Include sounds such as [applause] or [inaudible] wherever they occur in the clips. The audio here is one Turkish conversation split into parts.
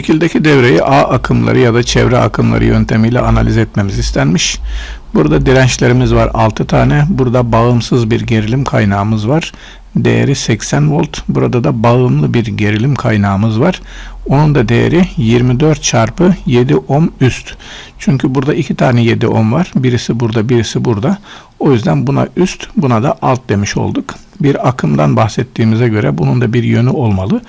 Şekildeki devreyi A akımları ya da çevre akımları yöntemiyle analiz etmemiz istenmiş. Burada dirençlerimiz var 6 tane. Burada bağımsız bir gerilim kaynağımız var. Değeri 80 volt. Burada da bağımlı bir gerilim kaynağımız var. Onun da değeri 24 çarpı 7 ohm üst. Çünkü burada iki tane 7 ohm var. Birisi burada, birisi burada. O yüzden buna üst, buna da alt demiş olduk. Bir akımdan bahsettiğimize göre bunun da bir yönü olmalı.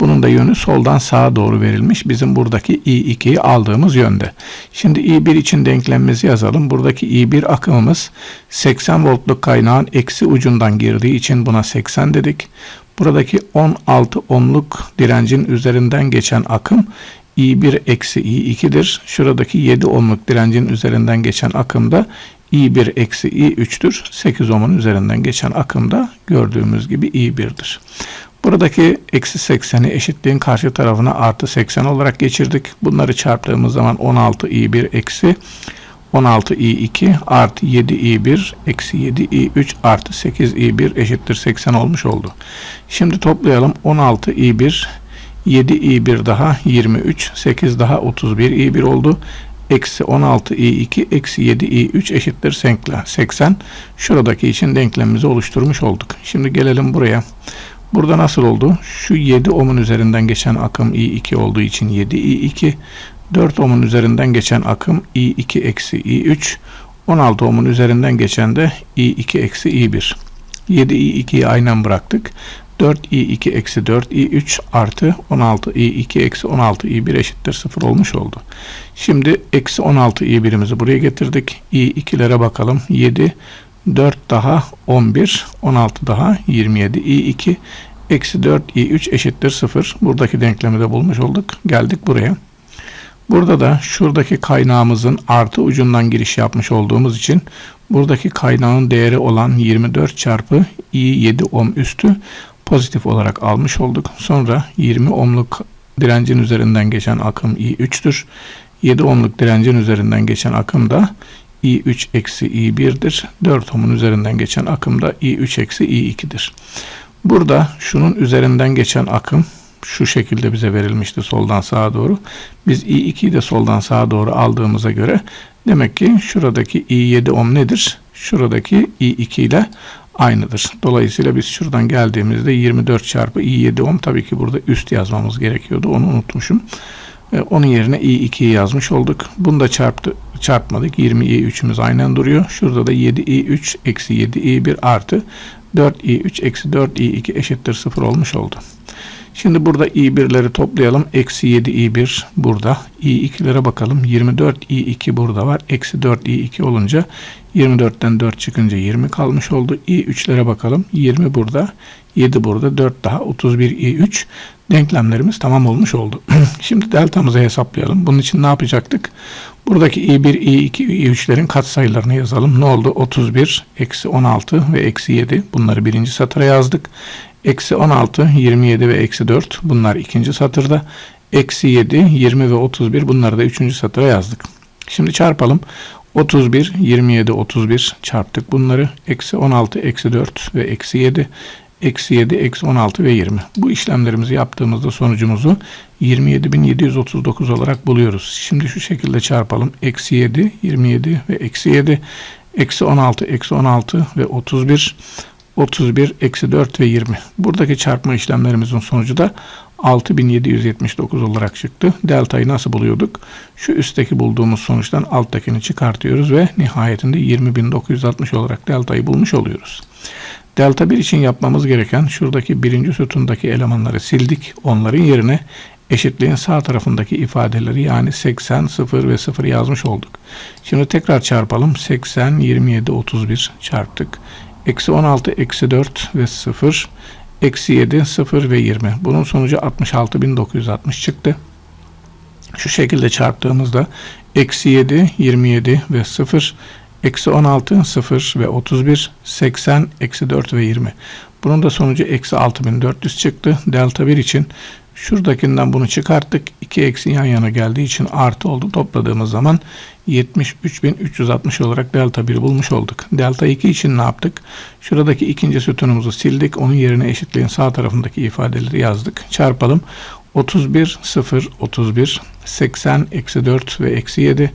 Bunun da yönü soldan sağa doğru verilmiş. Bizim buradaki I2'yi aldığımız yönde. Şimdi I1 için denklemimizi yazalım. Buradaki I1 akımımız 80 voltluk kaynağın eksi ucundan girdiği için buna 80 dedik. Buradaki 16 ohmluk direncin üzerinden geçen akım I1 eksi I2'dir. Şuradaki 7 ohmluk direncin üzerinden geçen akım da I1 eksi I3'tür. 8 ohmun üzerinden geçen akım da gördüğümüz gibi I1'dir. Buradaki eksi 80'i eşitliğin karşı tarafına artı 80 olarak geçirdik. Bunları çarptığımız zaman 16 i1 eksi 16 i2 artı 7 i1 eksi 7 i3 artı 8 i1 eşittir 80 olmuş oldu. Şimdi toplayalım 16 i1 7 i1 daha 23 8 daha 31 i1 oldu. Eksi 16 i2 eksi 7 i3 eşittir 80. Şuradaki için denklemimizi oluşturmuş olduk. Şimdi gelelim buraya. Burada nasıl oldu? Şu 7 ohmun üzerinden geçen akım I2 olduğu için 7 I2. 4 ohmun üzerinden geçen akım I2 eksi I3. 16 ohmun üzerinden geçen de I2 eksi I1. 7 I2'yi aynen bıraktık. 4 I2 eksi 4 I3 artı 16 I2 eksi 16 I1 eşittir 0 olmuş oldu. Şimdi eksi 16 I1'imizi buraya getirdik. I2'lere bakalım. 7 4 daha 11, 16 daha 27, i2 eksi 4, i3 eşittir 0. Buradaki denklemi de bulmuş olduk. Geldik buraya. Burada da şuradaki kaynağımızın artı ucundan giriş yapmış olduğumuz için buradaki kaynağın değeri olan 24 çarpı i7 ohm üstü pozitif olarak almış olduk. Sonra 20 ohmluk direncin üzerinden geçen akım i3'tür. 7 ohmluk direncin üzerinden geçen akım da i3 eksi i1'dir. 4 ohmun üzerinden geçen akım da i3 eksi i2'dir. Burada şunun üzerinden geçen akım şu şekilde bize verilmişti soldan sağa doğru. Biz i2'yi de soldan sağa doğru aldığımıza göre demek ki şuradaki i7 ohm nedir? Şuradaki i2 ile aynıdır. Dolayısıyla biz şuradan geldiğimizde 24 çarpı i7 ohm tabii ki burada üst yazmamız gerekiyordu. Onu unutmuşum. E, onun yerine i2'yi yazmış olduk. Bunu da çarptı, çarpmadık. 20i3'ümüz aynen duruyor. Şurada da 7i3 eksi 7i1 artı 4i3 eksi 4i2 eşittir 0 olmuş oldu. Şimdi burada i1'leri toplayalım. Eksi 7i1 burada. i2'lere bakalım. 24i2 burada var. Eksi 4i2 olunca 24'ten 4 çıkınca 20 kalmış oldu. i3'lere bakalım. 20 burada. 7 burada. 4 daha 31 i3. Denklemlerimiz tamam olmuş oldu. [clears throat] Şimdi deltamızı hesaplayalım. Bunun için ne yapacaktık? Buradaki i1, i2, i3'lerin katsayılarını yazalım. Ne oldu? 31, eksi 16 ve eksi 7. Bunları birinci satıra yazdık. Eksi 16, 27 ve eksi 4. Bunlar ikinci satırda. Eksi 7, 20 ve 31. Bunları da üçüncü satıra yazdık. Şimdi çarpalım. 31, 27, 31 çarptık bunları. Eksi 16, eksi 4 ve eksi 7 eksi 7, eksi 16 ve 20. Bu işlemlerimizi yaptığımızda sonucumuzu 27.739 olarak buluyoruz. Şimdi şu şekilde çarpalım. Eksi 7, 27 ve eksi 7, eksi 16, eksi 16 ve 31, 31, eksi 4 ve 20. Buradaki çarpma işlemlerimizin sonucu da 6779 olarak çıktı. Delta'yı nasıl buluyorduk? Şu üstteki bulduğumuz sonuçtan alttakini çıkartıyoruz ve nihayetinde 20960 olarak delta'yı bulmuş oluyoruz. Delta 1 için yapmamız gereken şuradaki birinci sütundaki elemanları sildik. Onların yerine eşitliğin sağ tarafındaki ifadeleri yani 80, 0 ve 0 yazmış olduk. Şimdi tekrar çarpalım. 80, 27, 31 çarptık. Eksi 16, eksi 4 ve 0. Eksi 7, 0 ve 20. Bunun sonucu 66.960 çıktı. Şu şekilde çarptığımızda eksi 7, 27 ve 0 Eksi 16, 0 ve 31, 80, eksi 4 ve 20. Bunun da sonucu eksi 6400 çıktı. Delta 1 için şuradakinden bunu çıkarttık. 2 eksi yan yana geldiği için artı oldu. Topladığımız zaman 73.360 olarak delta 1 bulmuş olduk. Delta 2 için ne yaptık? Şuradaki ikinci sütunumuzu sildik. Onun yerine eşitliğin sağ tarafındaki ifadeleri yazdık. Çarpalım. 31, 0, 31, 80, eksi 4 ve eksi 7,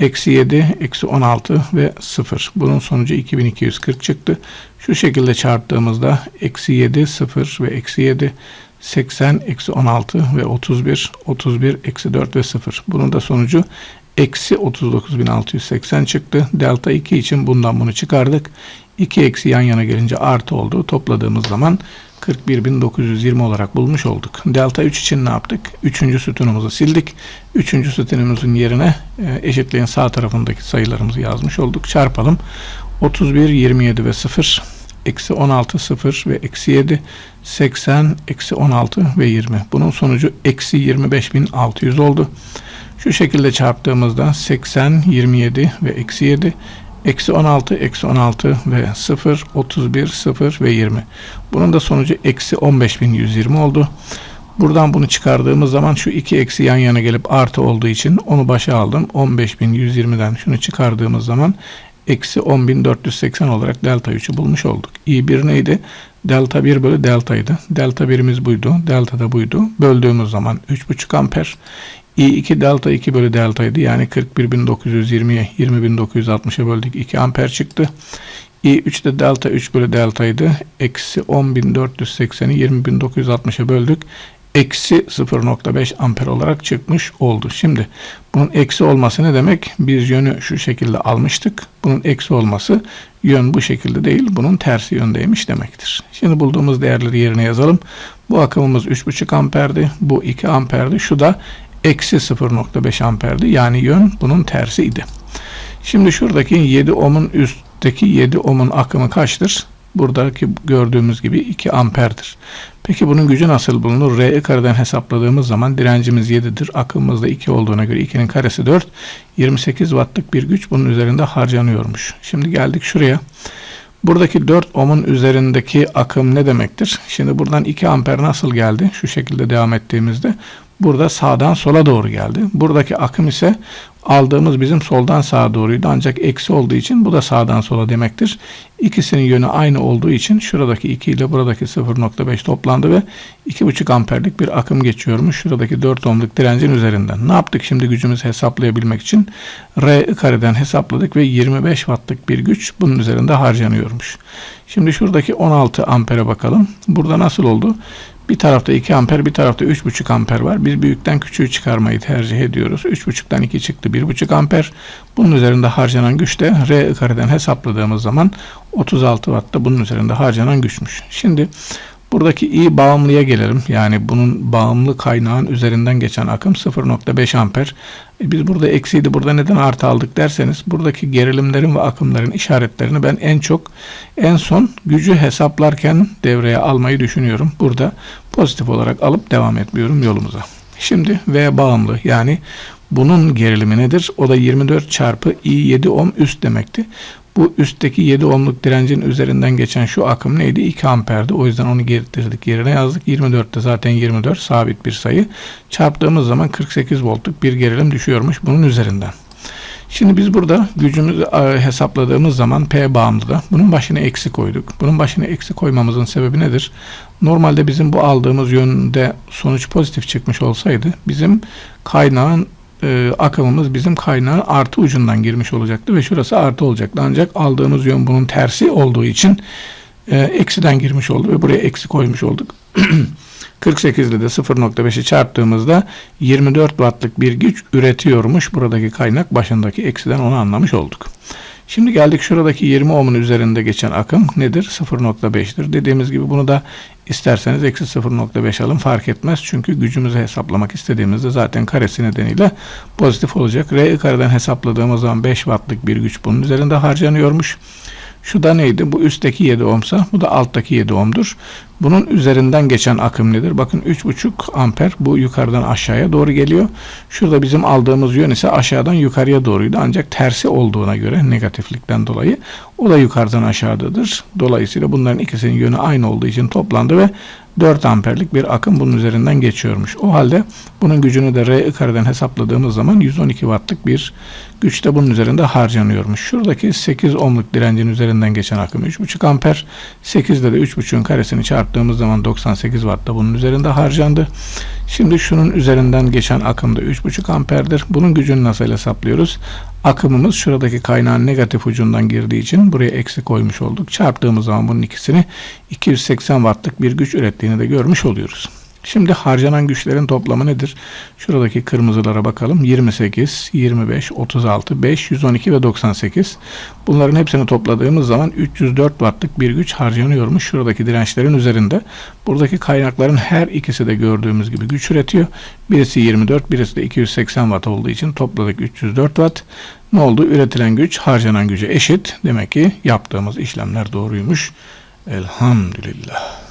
eksi 7, eksi 16 ve 0. Bunun sonucu 2240 çıktı. Şu şekilde çarptığımızda eksi 7, 0 ve eksi 7, 80, eksi 16 ve 31, 31, eksi 4 ve 0. Bunun da sonucu eksi 39.680 çıktı. Delta 2 için bundan bunu çıkardık. 2 eksi yan yana gelince artı oldu. Topladığımız zaman 41.920 olarak bulmuş olduk. Delta 3 için ne yaptık? Üçüncü sütunumuzu sildik. Üçüncü sütunumuzun yerine e, eşitliğin sağ tarafındaki sayılarımızı yazmış olduk. Çarpalım. 31, 27 ve 0 eksi 16, 0 ve eksi 7, 80, eksi 16 ve 20. Bunun sonucu eksi 25.600 oldu. Şu şekilde çarptığımızda 80, 27 ve eksi 7, eksi 16, eksi 16 ve 0, 31, 0 ve 20. Bunun da sonucu eksi 15.120 oldu. Buradan bunu çıkardığımız zaman şu iki eksi yan yana gelip artı olduğu için onu başa aldım. 15.120'den şunu çıkardığımız zaman eksi 10.480 olarak delta 3'ü bulmuş olduk. i1 neydi? Delta 1 bölü deltaydı. Delta 1'imiz buydu. Delta da buydu. Böldüğümüz zaman 3.5 amper. İ2 delta 2 bölü deltaydı. Yani 41.920'ye 20.960'a böldük. 2 amper çıktı. i3 de delta 3 bölü deltaydı. Eksi 10.480'i 20.960'a böldük eksi 0.5 amper olarak çıkmış oldu. Şimdi bunun eksi olması ne demek? Biz yönü şu şekilde almıştık. Bunun eksi olması yön bu şekilde değil, bunun tersi yöndeymiş demektir. Şimdi bulduğumuz değerleri yerine yazalım. Bu akımımız 3.5 amperdi, bu 2 amperdi, şu da eksi 0.5 amperdi. Yani yön bunun tersiydi. Şimdi şuradaki 7 ohmun üstteki 7 ohmun akımı kaçtır? Buradaki gördüğümüz gibi 2 amperdir. Peki bunun gücü nasıl bulunur? R'yi kareden hesapladığımız zaman direncimiz 7'dir. Akımımız da 2 olduğuna göre 2'nin karesi 4. 28 wattlık bir güç bunun üzerinde harcanıyormuş. Şimdi geldik şuraya. Buradaki 4 ohmun üzerindeki akım ne demektir? Şimdi buradan 2 amper nasıl geldi? Şu şekilde devam ettiğimizde burada sağdan sola doğru geldi. Buradaki akım ise aldığımız bizim soldan sağa doğruydu ancak eksi olduğu için bu da sağdan sola demektir. İkisinin yönü aynı olduğu için şuradaki 2 ile buradaki 0.5 toplandı ve 2.5 amperlik bir akım geçiyormuş. Şuradaki 4 ohmluk direncin üzerinden. Ne yaptık şimdi gücümüzü hesaplayabilmek için? R kareden hesapladık ve 25 wattlık bir güç bunun üzerinde harcanıyormuş. Şimdi şuradaki 16 ampere bakalım. Burada nasıl oldu? Bir tarafta 2 amper, bir tarafta 3,5 amper var. Biz büyükten küçüğü çıkarmayı tercih ediyoruz. 3,5'tan 2 çıktı 1,5 amper. Bunun üzerinde harcanan güç de R kareden hesapladığımız zaman 36 watt da bunun üzerinde harcanan güçmüş. Şimdi Buradaki i bağımlıya gelelim. Yani bunun bağımlı kaynağın üzerinden geçen akım 0.5 amper. E biz burada eksiydi burada neden artı aldık derseniz buradaki gerilimlerin ve akımların işaretlerini ben en çok en son gücü hesaplarken devreye almayı düşünüyorum. Burada pozitif olarak alıp devam etmiyorum yolumuza. Şimdi V bağımlı yani bunun gerilimi nedir? O da 24 çarpı i 7 ohm üst demekti. Bu üstteki 7 ohmluk direncin üzerinden geçen şu akım neydi? 2 amperdi. O yüzden onu getirdik yerine yazdık. 24'te zaten 24 sabit bir sayı. Çarptığımız zaman 48 voltluk bir gerilim düşüyormuş bunun üzerinden. Şimdi biz burada gücümüzü e, hesapladığımız zaman P bağımlıda bunun başına eksi koyduk. Bunun başına eksi koymamızın sebebi nedir? Normalde bizim bu aldığımız yönde sonuç pozitif çıkmış olsaydı bizim kaynağın e, akımımız bizim kaynağın artı ucundan girmiş olacaktı ve şurası artı olacaktı. Ancak aldığımız yön bunun tersi olduğu için e, eksiden girmiş oldu ve buraya eksi koymuş olduk. [clears throat] 48 ile de 0.5'i çarptığımızda 24 wattlık bir güç üretiyormuş buradaki kaynak başındaki eksiden onu anlamış olduk. Şimdi geldik şuradaki 20 ohmun üzerinde geçen akım nedir? 0.5'tir. Dediğimiz gibi bunu da isterseniz eksi 0.5 alın fark etmez. Çünkü gücümüzü hesaplamak istediğimizde zaten karesi nedeniyle pozitif olacak. R kareden hesapladığımız zaman 5 wattlık bir güç bunun üzerinde harcanıyormuş. Şu da neydi? Bu üstteki 7 ohmsa bu da alttaki 7 ohmdur. Bunun üzerinden geçen akım nedir? Bakın 3,5 amper bu yukarıdan aşağıya doğru geliyor. Şurada bizim aldığımız yön ise aşağıdan yukarıya doğruydu. Ancak tersi olduğuna göre negatiflikten dolayı o da yukarıdan aşağıdadır. Dolayısıyla bunların ikisinin yönü aynı olduğu için toplandı ve 4 amperlik bir akım bunun üzerinden geçiyormuş. O halde bunun gücünü de R kareden hesapladığımız zaman 112 wattlık bir güç de bunun üzerinde harcanıyormuş. Şuradaki 8 ohmluk direncin üzerinden geçen akım 3,5 amper. 8'de de 3,5'ün karesini çarpı çarptığımız zaman 98 watt da bunun üzerinde harcandı. Şimdi şunun üzerinden geçen akım da 3,5 amperdir. Bunun gücünü nasıl hesaplıyoruz? Akımımız şuradaki kaynağın negatif ucundan girdiği için buraya eksi koymuş olduk. Çarptığımız zaman bunun ikisini 280 wattlık bir güç ürettiğini de görmüş oluyoruz. Şimdi harcanan güçlerin toplamı nedir? Şuradaki kırmızılara bakalım. 28, 25, 36, 5, 112 ve 98. Bunların hepsini topladığımız zaman 304 wattlık bir güç harcanıyormuş. Şuradaki dirençlerin üzerinde. Buradaki kaynakların her ikisi de gördüğümüz gibi güç üretiyor. Birisi 24, birisi de 280 watt olduğu için topladık 304 watt. Ne oldu? Üretilen güç harcanan güce eşit. Demek ki yaptığımız işlemler doğruymuş. Elhamdülillah.